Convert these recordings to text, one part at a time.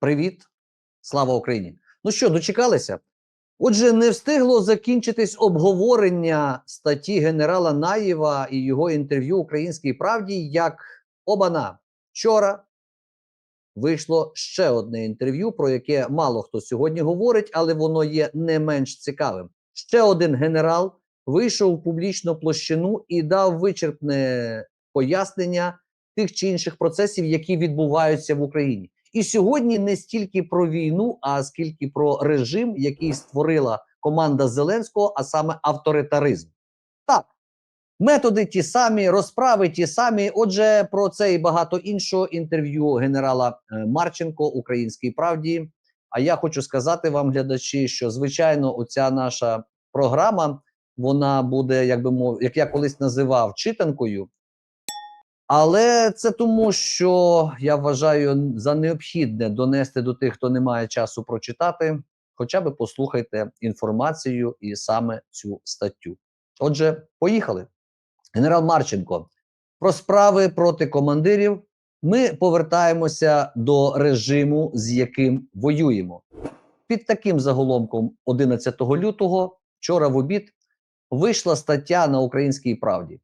Привіт, слава Україні! Ну що, дочекалися? Отже, не встигло закінчитись обговорення статті генерала Наєва і його інтерв'ю Українській правді, як обана вчора вийшло ще одне інтерв'ю, про яке мало хто сьогодні говорить, але воно є не менш цікавим. Ще один генерал вийшов у публічну площину і дав вичерпне пояснення тих чи інших процесів, які відбуваються в Україні. І сьогодні не стільки про війну, а скільки про режим, який створила команда Зеленського, а саме авторитаризм. Так, методи ті самі, розправи ті самі. Отже, про це і багато іншого інтерв'ю генерала е, Марченко Українській правді. А я хочу сказати вам, глядачі, що звичайно, оця наша програма вона буде, як би мов, як я колись називав, читанкою. Але це тому, що я вважаю за необхідне донести до тих, хто не має часу прочитати, хоча б послухайте інформацію і саме цю статтю. Отже, поїхали. Генерал Марченко. Про справи проти командирів ми повертаємося до режиму, з яким воюємо. Під таким заголовком 11 лютого, вчора в обід, вийшла стаття на Українській правді.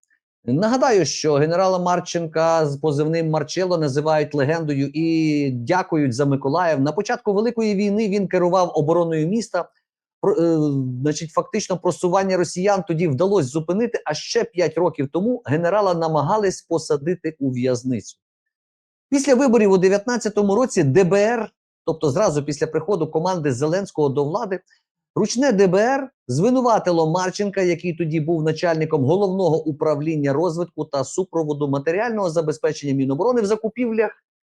Нагадаю, що генерала Марченка з позивним Марчело називають легендою і дякують за Миколаїв. На початку Великої війни він керував обороною міста. Е, значить, фактично просування росіян тоді вдалося зупинити. А ще 5 років тому генерала намагались посадити у в'язницю. Після виборів у 19-му році ДБР, тобто зразу після приходу команди Зеленського до влади, Ручне ДБР звинуватило Марченка, який тоді був начальником головного управління розвитку та супроводу матеріального забезпечення Міноборони в закупівлях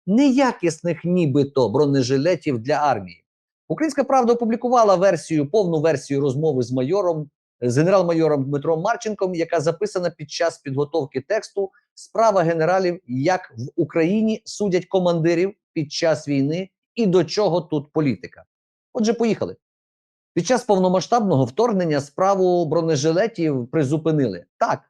неякісних, нібито бронежилетів для армії. Українська правда опублікувала версію, повну версію розмови з майором, з генерал-майором Дмитром Марченком, яка записана під час підготовки тексту Справа генералів, як в Україні судять командирів під час війни і до чого тут політика. Отже, поїхали. Під час повномасштабного вторгнення справу бронежилетів призупинили. Так,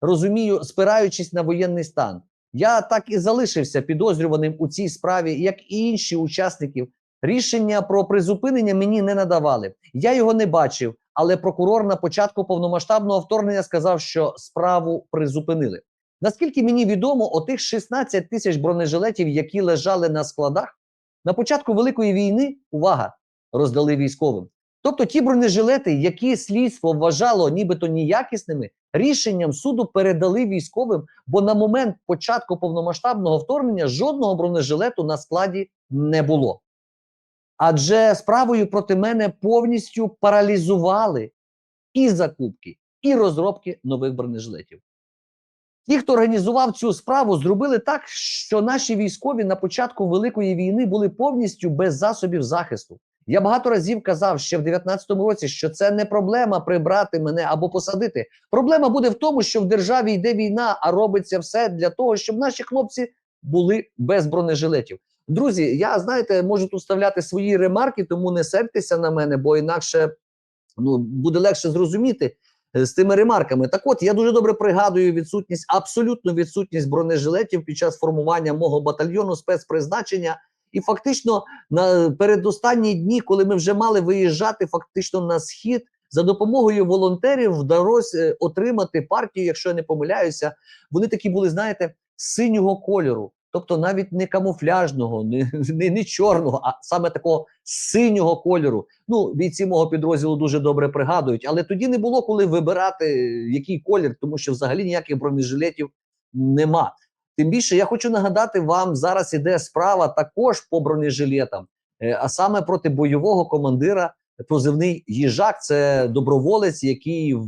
розумію, спираючись на воєнний стан. Я так і залишився підозрюваним у цій справі, як і інші учасників. Рішення про призупинення мені не надавали. Я його не бачив, але прокурор на початку повномасштабного вторгнення сказав, що справу призупинили. Наскільки мені відомо, отих 16 тисяч бронежилетів, які лежали на складах, на початку Великої війни, увага, роздали військовим. Тобто ті бронежилети, які слідство вважало нібито ніякісними, рішенням суду передали військовим, бо на момент початку повномасштабного вторгнення жодного бронежилету на складі не було. Адже справою проти мене повністю паралізували і закупки, і розробки нових бронежилетів. Ті, хто організував цю справу, зробили так, що наші військові на початку Великої війни були повністю без засобів захисту. Я багато разів казав ще в 19-му році, що це не проблема прибрати мене або посадити. Проблема буде в тому, що в державі йде війна, а робиться все для того, щоб наші хлопці були без бронежилетів. Друзі, я знаєте, можу тут вставляти свої ремарки, тому не сердьтеся на мене, бо інакше ну буде легше зрозуміти е, з тими ремарками. Так, от я дуже добре пригадую відсутність, абсолютну відсутність бронежилетів під час формування мого батальйону спецпризначення. І фактично на передостанні дні, коли ми вже мали виїжджати фактично на схід, за допомогою волонтерів вдалося е, отримати партію, якщо я не помиляюся, вони такі були, знаєте, синього кольору. Тобто навіть не камуфляжного, не, не, не чорного, а саме такого синього кольору. Ну, бійці мого підрозділу дуже добре пригадують, але тоді не було коли вибирати який колір, тому що взагалі ніяких бронежилетів нема. Тим більше я хочу нагадати вам, зараз іде справа також по бронежилетам, е, а саме проти бойового командира позивний їжак. Це доброволець, який в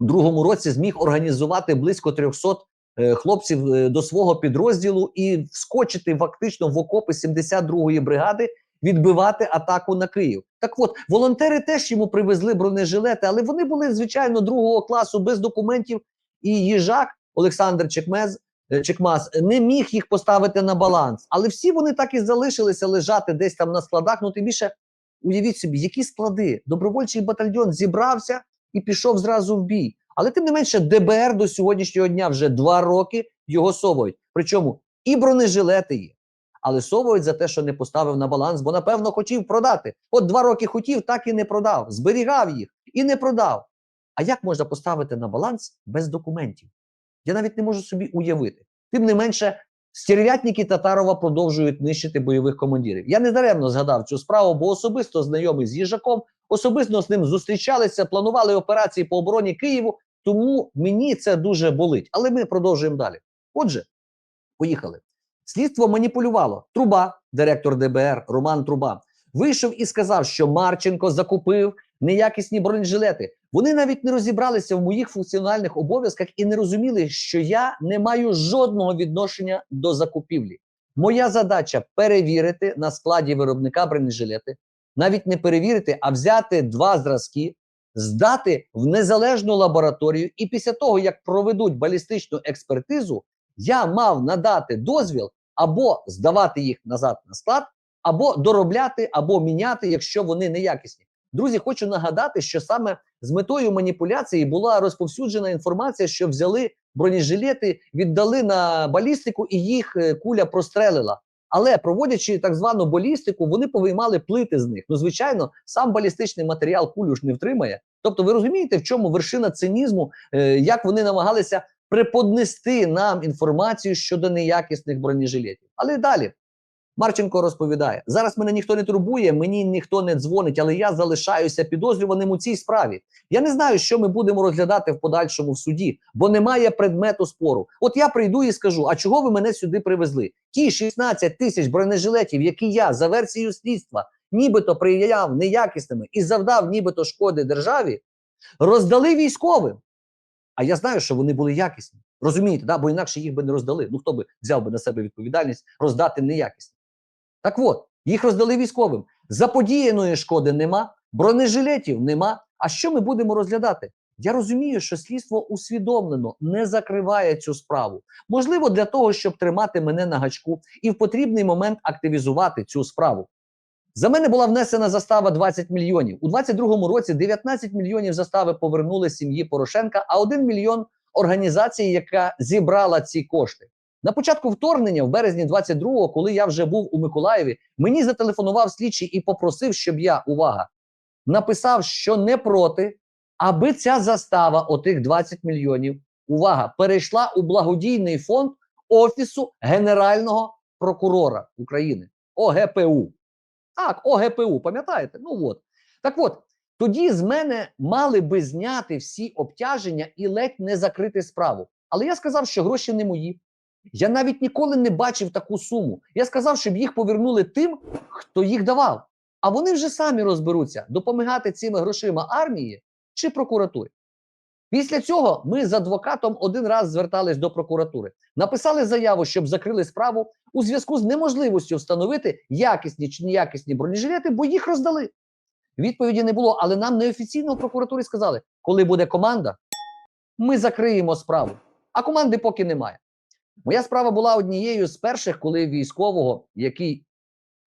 22-му році зміг організувати близько 300 е, хлопців е, до свого підрозділу і вскочити фактично в окопи 72-ї бригади. Відбивати атаку на Київ. Так от волонтери теж йому привезли бронежилети, але вони були звичайно другого класу без документів. І їжак Олександр Чекмез Е, Чекмас не міг їх поставити на баланс, але всі вони так і залишилися лежати десь там на складах. Ну тим більше уявіть собі, які склади. Добровольчий батальйон зібрався і пішов зразу в бій. Але тим не менше, ДБР до сьогоднішнього дня вже два роки його совують. Причому і бронежилети є. але совують за те, що не поставив на баланс, бо напевно хотів продати. От два роки хотів, так і не продав. Зберігав їх і не продав. А як можна поставити на баланс без документів? Я навіть не можу собі уявити. Тим не менше, стерв'ятники Татарова продовжують нищити бойових командирів. Я не даремно згадав цю справу, бо особисто знайомий з їжаком, особисто з ним зустрічалися, планували операції по обороні Києву. Тому мені це дуже болить. Але ми продовжуємо далі. Отже, поїхали. Слідство маніпулювало. Труба, директор ДБР Роман Труба, вийшов і сказав, що Марченко закупив неякісні бронежилети. Вони навіть не розібралися в моїх функціональних обов'язках і не розуміли, що я не маю жодного відношення до закупівлі. Моя задача перевірити на складі виробника бронежилети, навіть не перевірити, а взяти два зразки, здати в незалежну лабораторію, і після того, як проведуть балістичну експертизу, я мав надати дозвіл або здавати їх назад на склад, або доробляти, або міняти, якщо вони неякісні. Друзі, хочу нагадати, що саме з метою маніпуляції була розповсюджена інформація, що взяли бронежилети, віддали на балістику, і їх е, куля прострелила. Але проводячи так звану балістику, вони повиймали плити з них. Ну, звичайно, сам балістичний матеріал кулю ж не втримає. Тобто, ви розумієте, в чому вершина цинізму, е, як вони намагалися преподнести нам інформацію щодо неякісних бронежилетів. Але далі Марченко розповідає: зараз мене ніхто не турбує, мені ніхто не дзвонить, але я залишаюся підозрюваним у цій справі. Я не знаю, що ми будемо розглядати в подальшому в суді, бо немає предмету спору. От я прийду і скажу: а чого ви мене сюди привезли? Ті 16 тисяч бронежилетів, які я за версією слідства нібито прияв неякісними і завдав, нібито шкоди державі, роздали військовим. А я знаю, що вони були якісні. Розумієте, да? бо інакше їх би не роздали. Ну хто би взяв би на себе відповідальність роздати неякісні. Так от, їх роздали військовим. Заподіяної шкоди нема, бронежилетів нема. А що ми будемо розглядати? Я розумію, що слідство усвідомлено не закриває цю справу. Можливо, для того, щоб тримати мене на гачку і в потрібний момент активізувати цю справу. За мене була внесена застава 20 мільйонів. У 22-му році 19 мільйонів застави повернули сім'ї Порошенка, а 1 мільйон організації, яка зібрала ці кошти. На початку вторгнення, в березні 22-го, коли я вже був у Миколаєві, мені зателефонував слідчий і попросив, щоб я увага написав, що не проти, аби ця застава, отих 20 мільйонів, увага, перейшла у благодійний фонд Офісу Генерального прокурора України ОГПУ. Так, ОГПУ, пам'ятаєте? Ну от. Так от, тоді з мене мали би зняти всі обтяження і ледь не закрити справу. Але я сказав, що гроші не мої. Я навіть ніколи не бачив таку суму. Я сказав, щоб їх повернули тим, хто їх давав. А вони вже самі розберуться, допомагати цими грошима армії чи прокуратурі. Після цього ми з адвокатом один раз звертались до прокуратури, написали заяву, щоб закрили справу у зв'язку з неможливістю встановити якісні чи неякісні бронежилети, бо їх роздали. Відповіді не було, але нам неофіційно в прокуратурі сказали, коли буде команда, ми закриємо справу. А команди поки немає. Моя справа була однією з перших, коли військового, який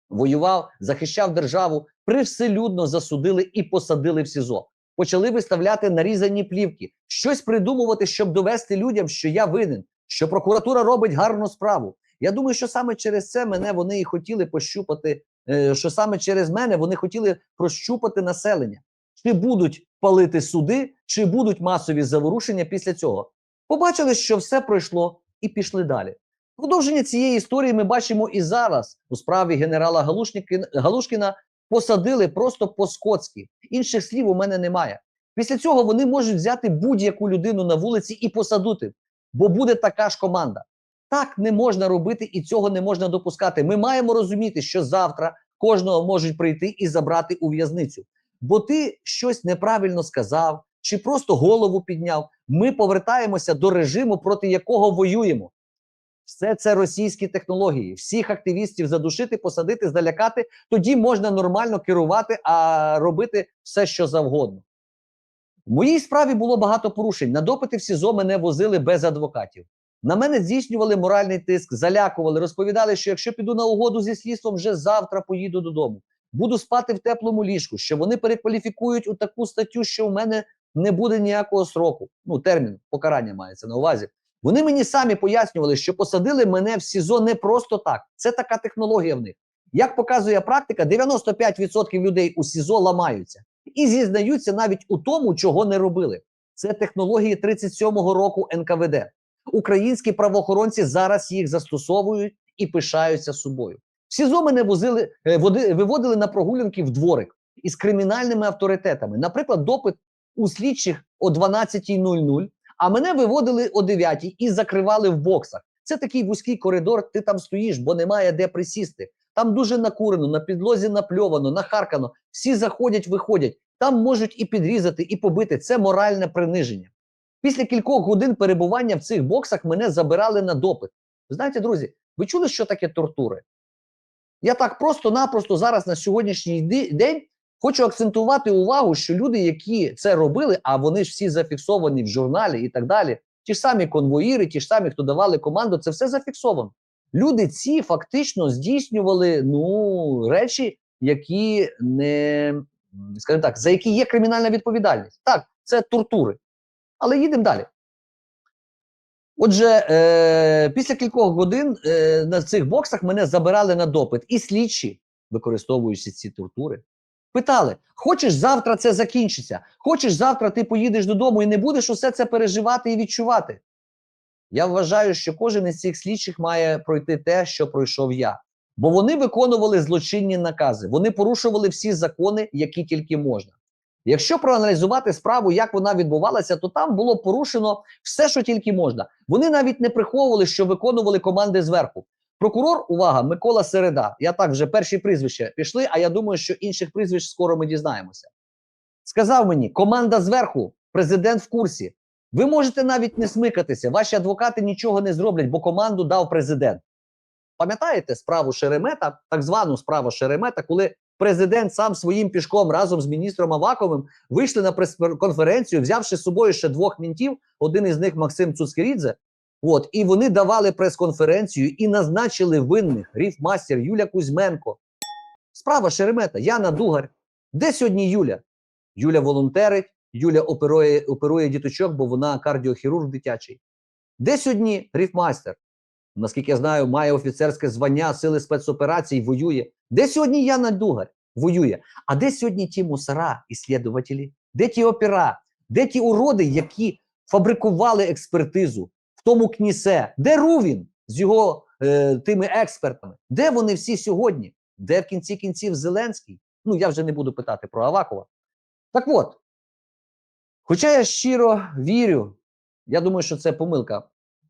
воював, захищав державу, привселюдно засудили і посадили в СІЗО. Почали виставляти нарізані плівки, щось придумувати, щоб довести людям, що я винен, що прокуратура робить гарну справу. Я думаю, що саме через це мене вони і хотіли пощупати, е, що саме через мене вони хотіли прощупати населення, чи будуть палити суди, чи будуть масові заворушення після цього. Побачили, що все пройшло, і пішли далі. Продовження цієї історії ми бачимо і зараз у справі генерала Галушкіна посадили просто по-скотськи. Інших слів у мене немає. Після цього вони можуть взяти будь-яку людину на вулиці і посадити, бо буде така ж команда. Так не можна робити і цього не можна допускати. Ми маємо розуміти, що завтра кожного можуть прийти і забрати у в'язницю. Бо ти щось неправильно сказав чи просто голову підняв. Ми повертаємося до режиму, проти якого воюємо. Все це російські технології. Всіх активістів задушити, посадити, залякати. Тоді можна нормально керувати, а робити все, що завгодно. В моїй справі було багато порушень. На допити в СІЗО мене возили без адвокатів. На мене здійснювали моральний тиск, залякували, розповідали, що якщо піду на угоду зі слідством, вже завтра поїду додому. Буду спати в теплому ліжку, що вони перекваліфікують у таку статтю, що в мене не буде ніякого сроку. Ну, термін покарання мається на увазі. Вони мені самі пояснювали, що посадили мене в СІЗО не просто так. Це така технологія в них. Як показує практика, 95% людей у СІЗО ламаються і зізнаються навіть у тому, чого не робили. Це технології 37-го року НКВД. Українські правоохоронці зараз їх застосовують і пишаються собою. В СІЗО мене возили, е, води, виводили на прогулянки в дворик із кримінальними авторитетами. Наприклад, допит у слідчих о 12.00, а мене виводили о 9 і закривали в боксах. Це такий вузький коридор, ти там стоїш, бо немає де присісти. Там дуже накурено, на підлозі напльовано, нахаркано. Всі заходять, виходять. Там можуть і підрізати, і побити. Це моральне приниження. Після кількох годин перебування в цих боксах мене забирали на допит. Ви знаєте, друзі, ви чули, що таке тортури? Я так просто-напросто зараз на сьогоднішній день хочу акцентувати увагу, що люди, які це робили, а вони ж всі зафіксовані в журналі і так далі, ті ж самі конвоїри, ті ж самі, хто давали команду, це все зафіксовано. Люди ці фактично здійснювали ну, речі, які не, скажімо так, за які є кримінальна відповідальність. Так, це тортури. Але їдемо далі. Отже, е, після кількох годин е, на цих боксах мене забирали на допит, і слідчі, використовуючи ці тортури, питали: хочеш завтра це закінчиться? Хочеш завтра ти поїдеш додому і не будеш усе це переживати і відчувати? Я вважаю, що кожен із цих слідчих має пройти те, що пройшов я. Бо вони виконували злочинні накази, вони порушували всі закони, які тільки можна. Якщо проаналізувати справу, як вона відбувалася, то там було порушено все, що тільки можна. Вони навіть не приховували, що виконували команди зверху. Прокурор, увага, Микола Середа. Я так вже перші прізвища пішли, а я думаю, що інших прізвищ скоро ми дізнаємося. Сказав мені: команда зверху, президент в курсі. Ви можете навіть не смикатися, ваші адвокати нічого не зроблять, бо команду дав президент. Пам'ятаєте справу Шеремета, так звану справу Шеремета, коли президент сам своїм пішком разом з міністром Аваковим вийшли на прес-конференцію, взявши з собою ще двох мінтів, один із них Максим Цуцкерідзе. От, і вони давали прес-конференцію і назначили винних ріфмастер Юля Кузьменко. Справа Шеремета, Яна Дугар. Де сьогодні Юля? Юля волонтерить, Юля оперує, оперує діточок, бо вона кардіохірург дитячий. Де сьогодні ріфмастер? Наскільки я знаю, має офіцерське звання сили спецоперацій, воює. Де сьогодні Яна Дугар воює? А де сьогодні ті мусора, іслідователі? Де ті опера? Де ті уроди, які фабрикували експертизу тому кнісе? Де Рувін з його е, тими експертами? Де вони всі сьогодні? Де в кінці кінців Зеленський? Ну я вже не буду питати про Авакова. Так от, хоча я щиро вірю, я думаю, що це помилка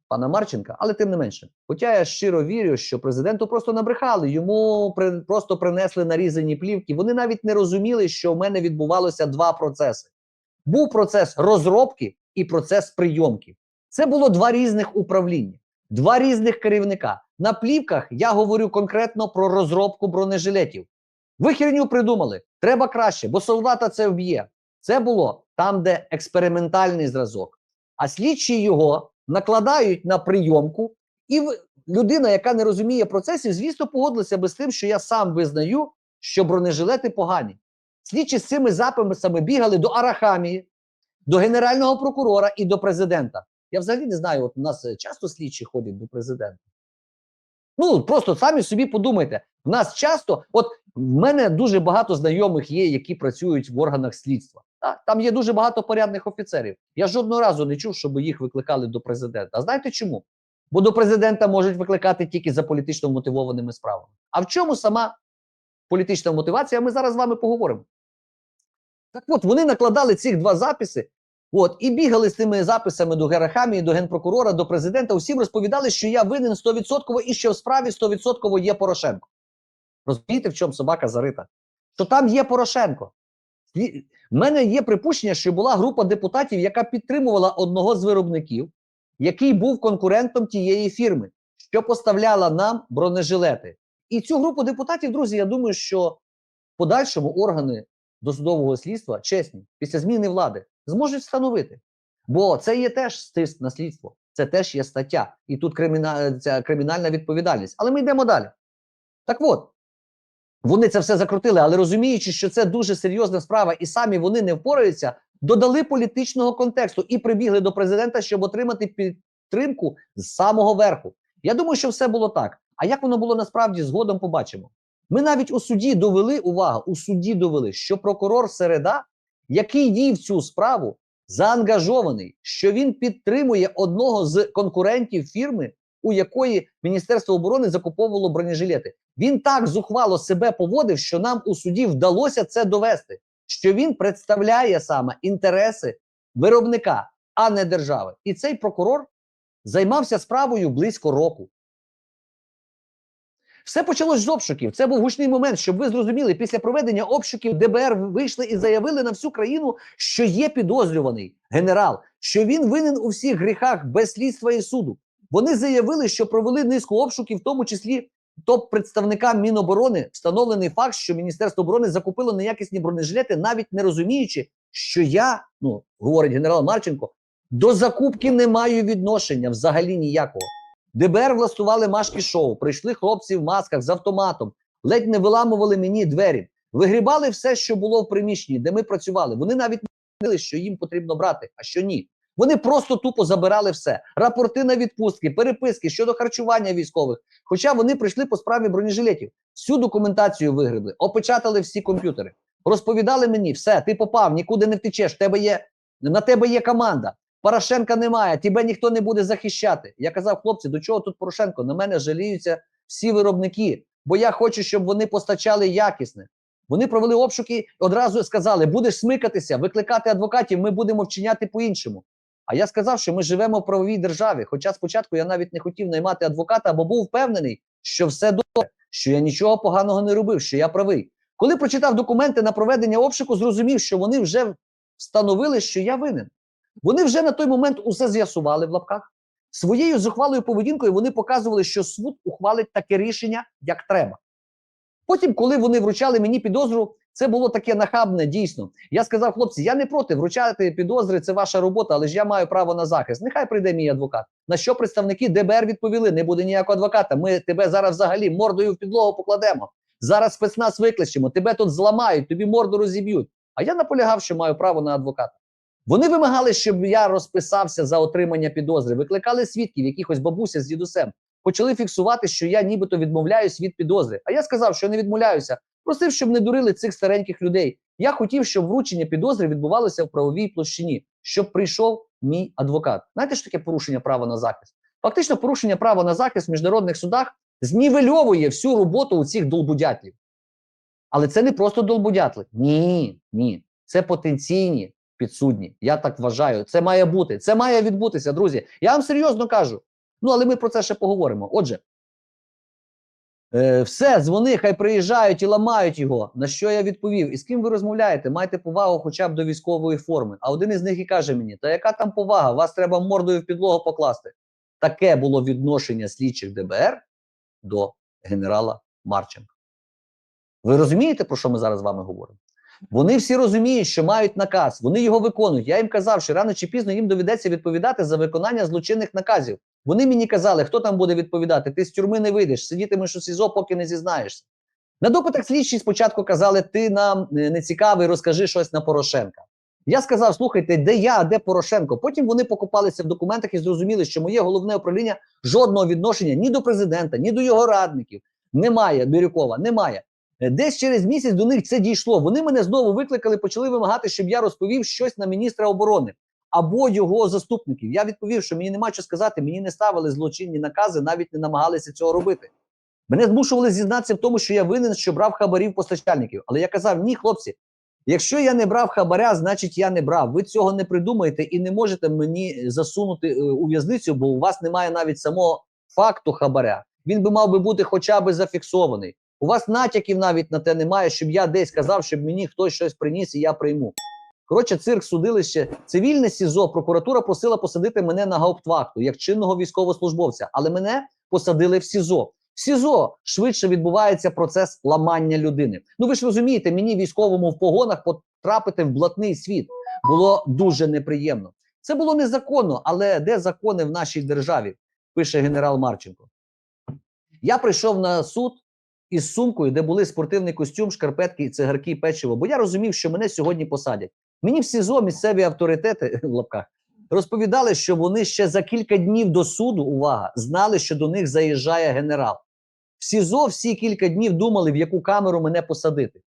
пана Марченка, але тим не менше. Хоча я щиро вірю, що президенту просто набрехали, йому при, просто принесли нарізані плівки. Вони навіть не розуміли, що в мене відбувалося два процеси: був процес розробки і процес прийомки. Це було два різних управління, два різних керівника. На плівках я говорю конкретно про розробку бронежилетів. Ви херню придумали, треба краще, бо солдата це вб'є. Це було там, де експериментальний зразок. А слідчі його накладають на прийомку, і людина, яка не розуміє процесів, звісно, погодилася би з тим, що я сам визнаю, що бронежилети погані. Слідчі з цими записами бігали до Арахамії, до генерального прокурора і до президента. Я взагалі не знаю, от у нас е, часто слідчі ходять до президента. Ну, просто самі собі подумайте. В нас часто, от в мене дуже багато знайомих є, які працюють в органах слідства. Так, там є дуже багато порядних офіцерів. Я жодного разу не чув, щоб їх викликали до президента. А знаєте чому? Бо до президента можуть викликати тільки за політично мотивованими справами. А в чому сама політична мотивація? Ми зараз з вами поговоримо. Так от, вони накладали цих два записи, от, і бігали з тими записами до Герахамії, до генпрокурора, до президента. Усім розповідали, що я винен 100% і що в справі 100% є Порошенко. Розумієте, в чому собака зарита? Що там є Порошенко. В мене є припущення, що була група депутатів, яка підтримувала одного з виробників, який був конкурентом тієї фірми, що поставляла нам бронежилети. І цю групу депутатів, друзі, я думаю, що в подальшому органи досудового слідства, чесні, після зміни влади, зможуть встановити. Бо це є теж стиск на слідство, це теж є стаття, і тут криміна... кримінальна відповідальність. Але ми йдемо далі. Так от, вони це все закрутили, але розуміючи, що це дуже серйозна справа, і самі вони не впораються, додали політичного контексту і прибігли до президента, щоб отримати підтримку з самого верху. Я думаю, що все було так. А як воно було насправді згодом побачимо. Ми навіть у суді довели увага, у суді довели, що прокурор Середа, який вів цю справу, заангажований, що він підтримує одного з конкурентів фірми, у якої Міністерство оборони закуповувало бронежилети. Він так зухвало себе поводив, що нам у суді вдалося це довести, що він представляє саме інтереси виробника, а не держави. І цей прокурор займався справою близько року. Все почалось з обшуків. Це був гучний момент, щоб ви зрозуміли, після проведення обшуків ДБР вийшли і заявили на всю країну, що є підозрюваний генерал, що він винен у всіх гріхах без слідства і суду. Вони заявили, що провели низку обшуків, в тому числі топ-представникам Міноборони встановлений факт, що Міністерство оборони закупило неякісні бронежилети, навіть не розуміючи, що я, ну говорить генерал Марченко, до закупки не маю відношення взагалі ніякого. ДБР влаштували машки шоу, прийшли хлопці в масках з автоматом, ледь не виламували мені двері, вигрібали все, що було в приміщенні, де ми працювали. Вони навіть не знали, що їм потрібно брати, а що ні. Вони просто тупо забирали все: рапорти на відпустки, переписки щодо харчування військових. Хоча вони прийшли по справі бронежилетів, всю документацію вигребли, опечатали всі комп'ютери, розповідали мені, все, ти попав, нікуди не втечеш. Тебе є на тебе є команда. Порошенка немає, тебе ніхто не буде захищати. Я казав, хлопці, до чого тут Порошенко? На мене жаліються всі виробники, бо я хочу, щоб вони постачали якісне. Вони провели обшуки і одразу сказали: будеш смикатися, викликати адвокатів, ми будемо вчиняти по-іншому. А я сказав, що ми живемо в правовій державі. Хоча спочатку я навіть не хотів наймати адвоката, бо був впевнений, що все добре, що я нічого поганого не робив, що я правий. Коли прочитав документи на проведення обшуку, зрозумів, що вони вже встановили, що я винен. Вони вже на той момент усе з'ясували в лапках. Своєю зухвалою поведінкою вони показували, що суд ухвалить таке рішення, як треба. Потім, коли вони вручали мені підозру, це було таке нахабне, дійсно. Я сказав, хлопці, я не проти вручати підозри, це ваша робота, але ж я маю право на захист. Нехай прийде мій адвокат. На що представники ДБР відповіли: не буде ніякого адвоката. Ми тебе зараз взагалі мордою в підлогу покладемо. Зараз спецназ викличемо, тебе тут зламають, тобі морду розіб'ють. А я наполягав, що маю право на адвоката. Вони вимагали, щоб я розписався за отримання підозри, викликали свідків, якихось бабуся з дідусем, почали фіксувати, що я нібито відмовляюсь від підозри. А я сказав, що не відмовляюся. Просив, щоб не дурили цих стареньких людей. Я хотів, щоб вручення підозри відбувалося в правовій площині, щоб прийшов мій адвокат. Знаєте, що таке порушення права на захист? Фактично, порушення права на захист в міжнародних судах знівельовує всю роботу у цих долбудятлів. Але це не просто долбудятли. Ні, ні. Це потенційні підсудні. Я так вважаю. Це має бути. Це має відбутися, друзі. Я вам серйозно кажу. Ну, але ми про це ще поговоримо. Отже, е, все, дзвони, хай приїжджають і ламають його. На що я відповів? І з ким ви розмовляєте? Майте повагу хоча б до військової форми. А один із них і каже мені: Та яка там повага? Вас треба мордою в підлогу покласти. Таке було відношення слідчих ДБР до генерала Марченка. Ви розумієте, про що ми зараз з вами говоримо? Вони всі розуміють, що мають наказ, вони його виконують. Я їм казав, що рано чи пізно їм доведеться відповідати за виконання злочинних наказів. Вони мені казали, хто там буде відповідати? Ти з тюрми не вийдеш, сидітимеш у СІЗО, поки не зізнаєшся. На допитах слідчі спочатку казали, ти нам е, не цікавий, розкажи щось на Порошенка. Я сказав: слухайте, де я, а де Порошенко. Потім вони покопалися в документах і зрозуміли, що моє головне управління жодного відношення ні до президента, ні до його радників немає. Бірюкова немає. Е, Десь через місяць до них це дійшло. Вони мене знову викликали, почали вимагати, щоб я розповів щось на міністра оборони або його заступників. Я відповів, що мені нема що сказати, мені не ставили злочинні накази, навіть не намагалися цього робити. Мене змушували зізнатися в тому, що я винен, що брав хабарів постачальників. Але я казав: ні, хлопці, якщо я не брав хабаря, значить я не брав. Ви цього не придумаєте і не можете мені засунути е, у в'язницю, бо у вас немає навіть самого факту хабаря. Він би мав би бути хоча б зафіксований. У вас натяків навіть на те немає, щоб я десь казав, щоб мені хтось щось приніс і я прийму. Коротше, цирк, судилище, цивільне СІЗО, прокуратура просила посадити мене на гауптвахту як чинного військовослужбовця, але мене посадили в СІЗО. В СІЗО швидше відбувається процес ламання людини. Ну ви ж розумієте, мені військовому в погонах потрапити в блатний світ було дуже неприємно. Це було незаконно, але де закони в нашій державі? Пише генерал Марченко. Я прийшов на суд із сумкою, де були спортивний костюм, шкарпетки, цигарки, печиво. Бо я розумів, що мене сьогодні посадять. Мені в СІЗО місцеві авторитети в лапках розповідали, що вони ще за кілька днів до суду, увага, знали, що до них заїжджає генерал. В СІЗО всі кілька днів думали, в яку камеру мене посадити.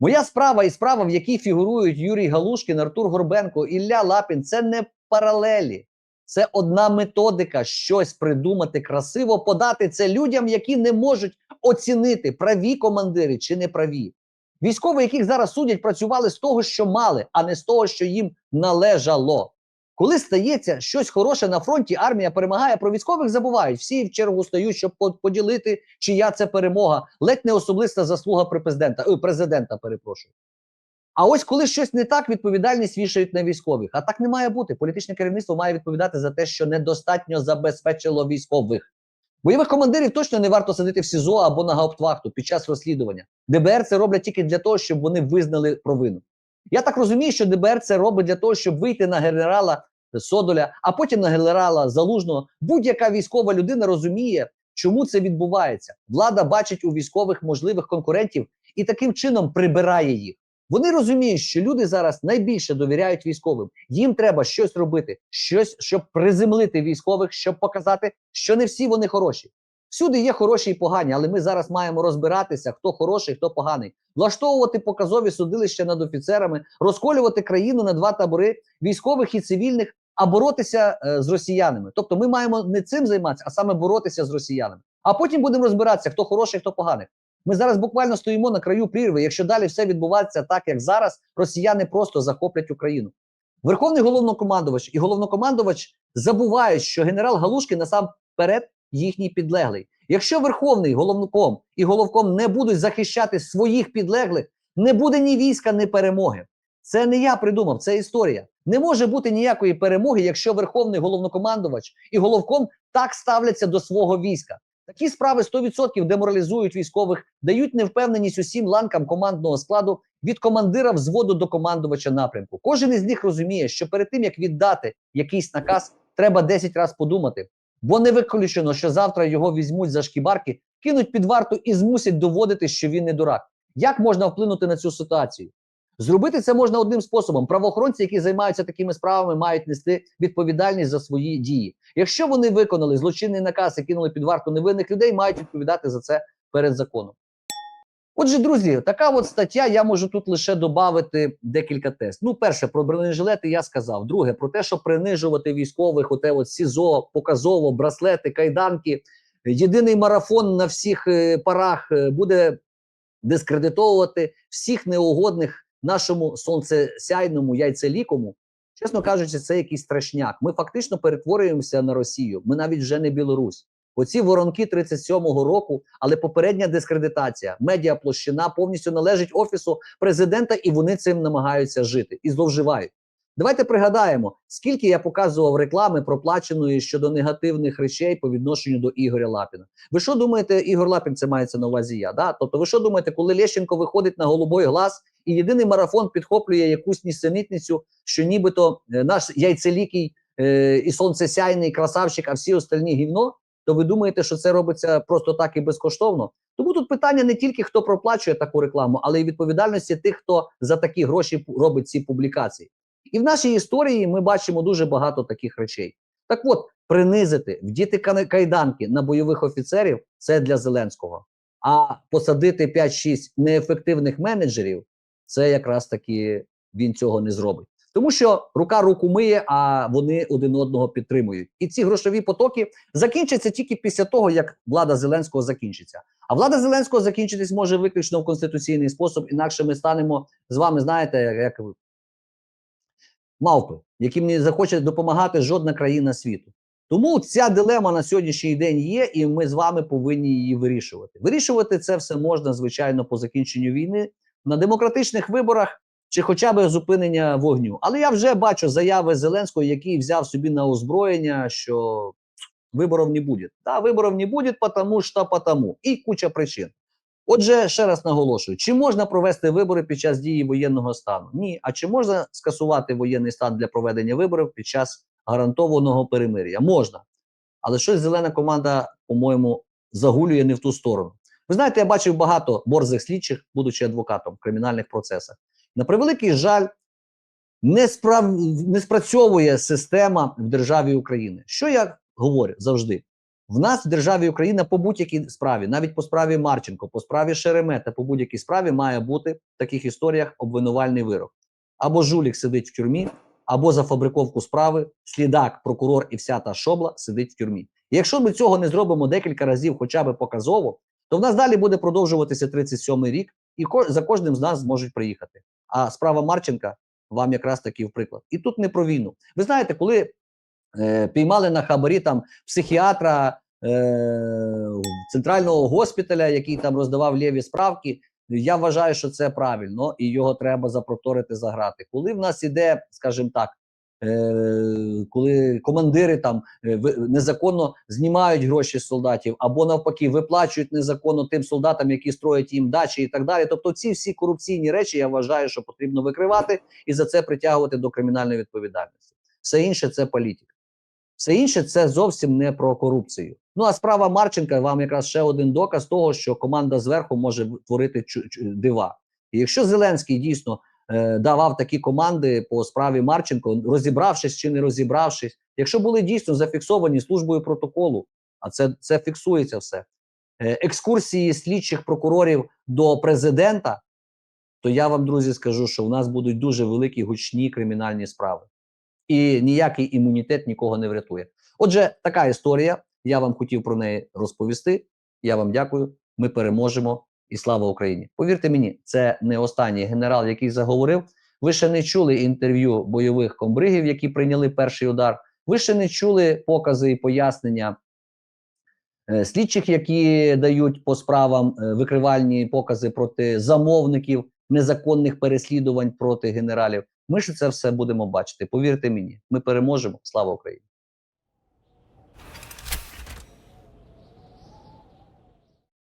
Моя справа і справа, в якій фігурують Юрій Галушкін, Артур Горбенко, Ілля Лапін, це не паралелі. Це одна методика щось придумати красиво, подати це людям, які не можуть оцінити, праві командири чи не праві. Військові, яких зараз судять, працювали з того, що мали, а не з того, що їм належало. Коли стається щось хороше на фронті, армія перемагає, про військових забувають. Всі в чергу стають, щоб поділити, чия це перемога. Ледь не особиста заслуга президента, е, президента, перепрошую. А ось коли щось не так, відповідальність вішають на військових. А так не має бути. Політичне керівництво має відповідати за те, що недостатньо забезпечило військових. Бойових командирів точно не варто садити в СІЗО або на гауптвахту під час розслідування. ДБР це роблять тільки для того, щоб вони визнали провину. Я так розумію, що ДБР це робить для того, щоб вийти на генерала Содоля, а потім на генерала Залужного. Будь-яка військова людина розуміє, чому це відбувається. Влада бачить у військових можливих конкурентів і таким чином прибирає їх. Вони розуміють, що люди зараз найбільше довіряють військовим. Їм треба щось робити, щось, щоб приземлити військових, щоб показати, що не всі вони хороші. Всюди є хороші і погані, але ми зараз маємо розбиратися, хто хороший, хто поганий, влаштовувати показові судилища над офіцерами, розколювати країну на два табори військових і цивільних, а боротися е, з росіянами. Тобто, ми маємо не цим займатися, а саме боротися з росіянами. А потім будемо розбиратися, хто хороший, хто поганий. Ми зараз буквально стоїмо на краю прірви. Якщо далі все відбувається так, як зараз, росіяни просто захоплять Україну. Верховний головнокомандувач і головнокомандувач забувають, що генерал Галушкін насамперед їхній підлеглий. Якщо верховний головноком і головком не будуть захищати своїх підлеглих, не буде ні війська, ні перемоги. Це не я придумав, це історія. Не може бути ніякої перемоги, якщо верховний головнокомандувач і головком так ставляться до свого війська. Такі справи 100% деморалізують військових, дають невпевненість усім ланкам командного складу від командира взводу до командувача напрямку. Кожен із них розуміє, що перед тим як віддати якийсь наказ, треба 10 разів подумати, бо не виключено, що завтра його візьмуть за шкібарки, кинуть під варту і змусять доводити, що він не дурак. Як можна вплинути на цю ситуацію? Зробити це можна одним способом. Правоохоронці, які займаються такими справами, мають нести відповідальність за свої дії. Якщо вони виконали злочинний наказ і кинули під варту невинних людей, мають відповідати за це перед законом. Отже, друзі, така от стаття. Я можу тут лише додати декілька тез. Ну, перше, про бронежилети я сказав. Друге, про те, що принижувати військових, оте от СІЗО, показово, браслети, кайданки. Єдиний марафон на всіх е, парах е, буде дискредитовувати всіх неугодних нашому сонцесяйному яйцелікому. Чесно кажучи, це якийсь страшняк. Ми фактично перетворюємося на Росію. Ми навіть вже не Білорусь. Оці воронки 37-го року, але попередня дискредитація, медіаплощина повністю належить офісу президента, і вони цим намагаються жити і зловживають. Давайте пригадаємо, скільки я показував реклами проплаченої щодо негативних речей по відношенню до Ігоря Лапіна. Ви що думаєте, Ігор Лапін це мається на увазі? Я да? Тобто, ви що думаєте, коли Лещенко виходить на голубой глаз і єдиний марафон підхоплює якусь нісенітницю, що нібито е, наш яйцелікий е, і сонцесяйний красавчик, а всі остальні гівно? То ви думаєте, що це робиться просто так і безкоштовно? Тому тут питання не тільки хто проплачує таку рекламу, але й відповідальності тих, хто за такі гроші робить ці публікації. І в нашій історії ми бачимо дуже багато таких речей. Так от, принизити, вдіти кайданки на бойових офіцерів це для Зеленського. А посадити 5-6 неефективних менеджерів це якраз таки він цього не зробить. Тому що рука руку миє, а вони один одного підтримують. І ці грошові потоки закінчаться тільки після того, як влада Зеленського закінчиться. А влада Зеленського закінчитись може виключно в конституційний спосіб, інакше ми станемо з вами, знаєте, як мавпи, яким не захоче допомагати жодна країна світу. Тому ця дилема на сьогоднішній день є, і ми з вами повинні її вирішувати. Вирішувати це все можна, звичайно, по закінченню війни на демократичних виборах чи хоча б зупинення вогню. Але я вже бачу заяви Зеленського, який взяв собі на озброєння, що виборів не буде. Да, виборів не буде, тому що потому. І куча причин. Отже, ще раз наголошую: чи можна провести вибори під час дії воєнного стану? Ні. А чи можна скасувати воєнний стан для проведення виборів під час гарантованого перемир'я? Можна. Але щось зелена команда, по-моєму, загулює не в ту сторону. Ви знаєте, я бачив багато борзих слідчих, будучи адвокатом в кримінальних процесах. На превеликий жаль, не, справ... не спрацьовує система в державі України. Що я говорю завжди? В нас в державі Україна по будь-якій справі, навіть по справі Марченко, по справі Шеремета, по будь-якій справі має бути в таких історіях обвинувальний вирок. Або жулік сидить в тюрмі, або за фабриковку справи слідак, прокурор і вся та шобла сидить в тюрмі. І якщо ми цього не зробимо декілька разів, хоча б показово, то в нас далі буде продовжуватися 37-й рік, і за кожним з нас зможуть приїхати. А справа Марченка вам якраз таки в приклад. І тут не про війну. Ви знаєте, коли е, піймали на хабарі там психіатра е, центрального госпіталя, який там роздавав ліві справки. Я вважаю, що це правильно, і його треба запроторити заграти. Коли в нас іде, скажімо так, е, коли командири там е, незаконно знімають гроші з солдатів, або навпаки виплачують незаконно тим солдатам, які строять їм дачі і так далі. Тобто, ці всі корупційні речі я вважаю, що потрібно викривати і за це притягувати до кримінальної відповідальності. Все інше це політика. Все інше це зовсім не про корупцію. Ну а справа Марченка вам якраз ще один доказ того, що команда зверху може творити дива. І якщо Зеленський дійсно е, давав такі команди по справі Марченко, розібравшись чи не розібравшись, якщо були дійсно зафіксовані службою протоколу, а це, це фіксується все, е, екскурсії слідчих прокурорів до президента, то я вам, друзі, скажу, що в нас будуть дуже великі гучні кримінальні справи і ніякий імунітет нікого не врятує. Отже, така історія. Я вам хотів про неї розповісти. Я вам дякую. Ми переможемо і слава Україні. Повірте мені, це не останній генерал, який заговорив. Ви ще не чули інтерв'ю бойових комбригів, які прийняли перший удар. Ви ще не чули покази і пояснення е, слідчих, які дають по справам е, викривальні покази проти замовників незаконних переслідувань проти генералів. Ми ж це все будемо бачити. Повірте мені, ми переможемо. Слава Україні!